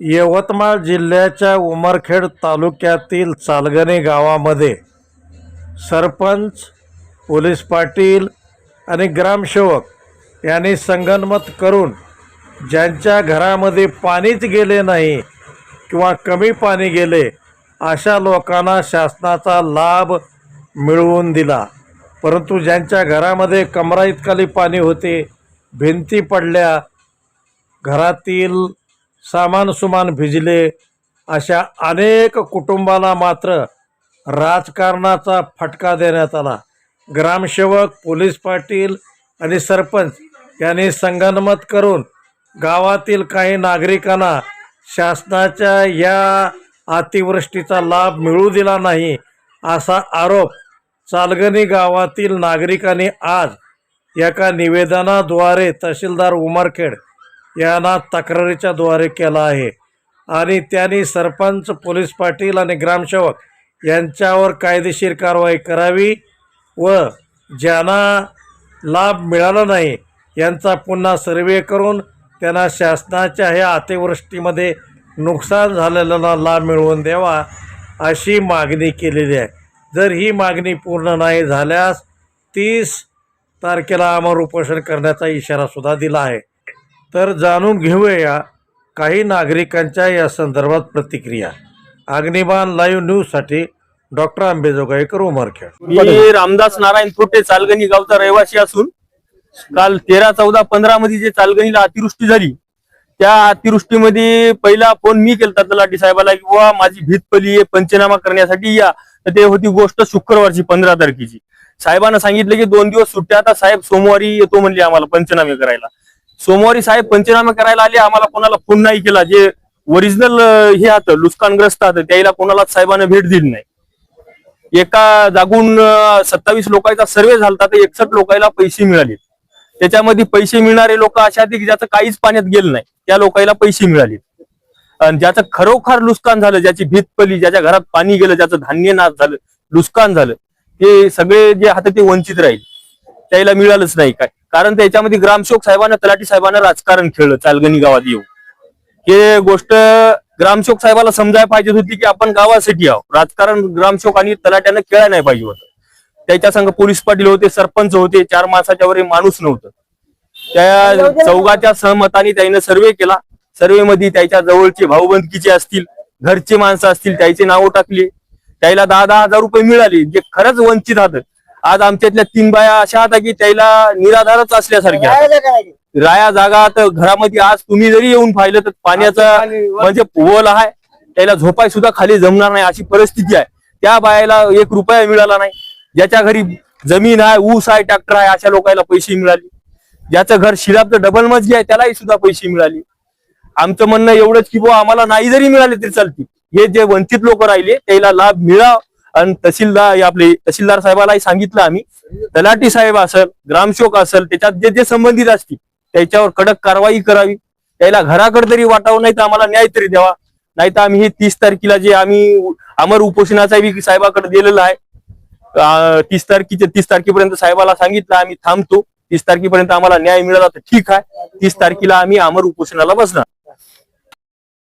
यवतमाळ जिल्ह्याच्या उमरखेड तालुक्यातील चालगणे गावामध्ये सरपंच पोलीस पाटील आणि ग्रामसेवक यांनी संगनमत करून ज्यांच्या घरामध्ये पाणीच गेले नाही किंवा कमी पाणी गेले अशा लोकांना शासनाचा लाभ मिळवून दिला. परंतु ज्यांच्या घरामध्ये कमरा इतकाली पाणी होते भिंती पडल्या घरातील सामान सुमान भिजले अशा अनेक कुटुंबाला मात्र राजकारणाचा फटका देण्यात आला. ग्रामसेवक पोलीस पाटील आणि सरपंच यांनी संगनमत करून गावातील काही नागरिकांना शासनाच्या या अतिवृष्टीचा लाभ मिळू दिला नाही असा आरोप चालगणी गावातील नागरिकांनी आज एका निवेदनाद्वारे तहसीलदार उमरखेड यांना तक्रारीच्या द्वारे केला आहे. आणि त्यांनी सरपंच पोलीस पाटील आणि ग्रामसेवक यांच्यावर कायदेशीर कारवाई करावी व ज्यांना लाभ मिळाला नाही यांचा पुन्हा सर्वे करून त्यांना शासनाच्या ह्या अतिवृष्टीमध्ये नुकसान झालेल्यांना लाभ मिळवून द्यावा अशी मागणी केलेली आहे. जर ही मागणी पूर्ण नाही झाल्यास तीस तारखेला आम्हाला उपोषण करण्याचा इशारासुद्धा दिला आहे. तर जाणून घेऊया काही नागरिकांच्या या संदर्भात प्रतिक्रिया. अग्निबाण लाईव्ह न्यूजसाठी डॉक्टर आंबेजोगाईकर उमरखेड. मी रामदास नारायण थोटे चालगणी गावचा रहिवासी असून काल तेरा चौदा पंधरा मध्ये जे चालगणीला अतिवृष्टी झाली त्या अतिवृष्टीमध्ये पहिला फोन मी केला तलाठी साहेबाला की बुवा माझी भीत पली पंचनामा करण्यासाठी या. तर ते होती गोष्ट शुक्रवारची पंधरा तारखेची. साहेबांना सांगितलं की दोन दिवस सुट्ट्या आता साहेब सोमवारी येतो म्हणले आम्हाला पंचनामे करायला. सोमवारी साहेब पंचनामे करायला आले आम्हाला कोणाला फोन नाही केला. जे ओरिजिनल हे होतं लुस्कानग्रस्त होतं त्याला कोणालाच साहेबांना भेट दिली नाही. एका जागून सत्तावीस लोकांचा सर्वे झाला तर एकसठ लोकांना पैसे मिळाले. त्याच्यामध्ये पैसे मिळणारे लोक अशा की ज्याचं काहीच पाण्यात गेलं नाही त्या लोकांना पैसे मिळाले. आणि ज्याचं खरोखर नुकसान झालं ज्याची भीत पडली ज्याच्या घरात पाणी गेलं ज्याचं धान्य नाश झालं नुकसान झालं ते सगळे जे हातात ते वंचित राहील. त्याला मिळालंच नाही काय. कारण त्याच्यामध्ये ग्रामसेवक साहेबांना तलाठी साहेबांना राजकारण खेळलं चालगणी गावात येऊ हे गोष्ट ग्रामसेवक साहेबाला समजायला पाहिजे होती की आपण गावासाठी आहोत. राजकारण ग्रामसेवक आणि तलाट्यानं खेळायला नाही पाहिजे होतं. त्याच्या संघ पोलीस पाटील होते सरपंच होते चार माणसाच्या वर माणूस नव्हतं. त्या चौघाच्या सहमताने त्याने सर्वे केला. सर्वे मध्ये त्याच्या जवळचे भाऊबंदकीचे असतील घरचे माणसं असतील त्याचे नावं टाकले. त्याला दहा दहा हजार रुपये मिळाले जे खरंच वंचित हात. आज आमच्यातल्या तीन बाया अशा होत्या की त्याला निराधारच असल्यासारख्या राया जागा तर घरामध्ये आज तुम्ही जरी येऊन पाहिलं तर पाण्याचा म्हणजे ओल आहे. त्याला झोपाय सुद्धा खाली जमणार नाही अशी परिस्थिती आहे. त्या बायाला एक रुपया मिळाला नाही. ज्याच्या घरी जमीन आहे ऊस आहे ट्रॅक्टर आहे अशा लोकांना पैसे मिळाले. ज्याचं घर शिलाब तर डबल मजली आहे त्यालाही सुद्धा पैसे मिळाले. आमचं म्हणणं एवढंच की बुवा आम्हाला नाही जरी मिळाले तरी चालतील. हे जे वंचित लोक राहिले त्याला लाभ मिळाव. आणि तहसीलदार आपले तहसीलदार साहेबालाही सांगितलं आम्ही. तलाठी साहेब असेल ग्रामसेवक असेल त्याच्यात जे जे संबंधित असतील त्याच्यावर कडक कारवाई करावी. त्याला घराकडे तरी वाटावं नाही तर आम्हाला न्याय तरी द्यावा. नाही तर आम्ही हे तीस तारखेला जे आम्ही अमर उपोषणाचा साहेबाकडे दिलेला आहे. तीस तारखेच्या तीस तारखेपर्यंत साहेबाला सांगितलं आम्ही थांबतो. तीस तारखेपर्यंत आम्हाला न्याय मिळाला तर ठीक आहे. तीस तारखेला आम्ही अमर उपोषणाला बसणार.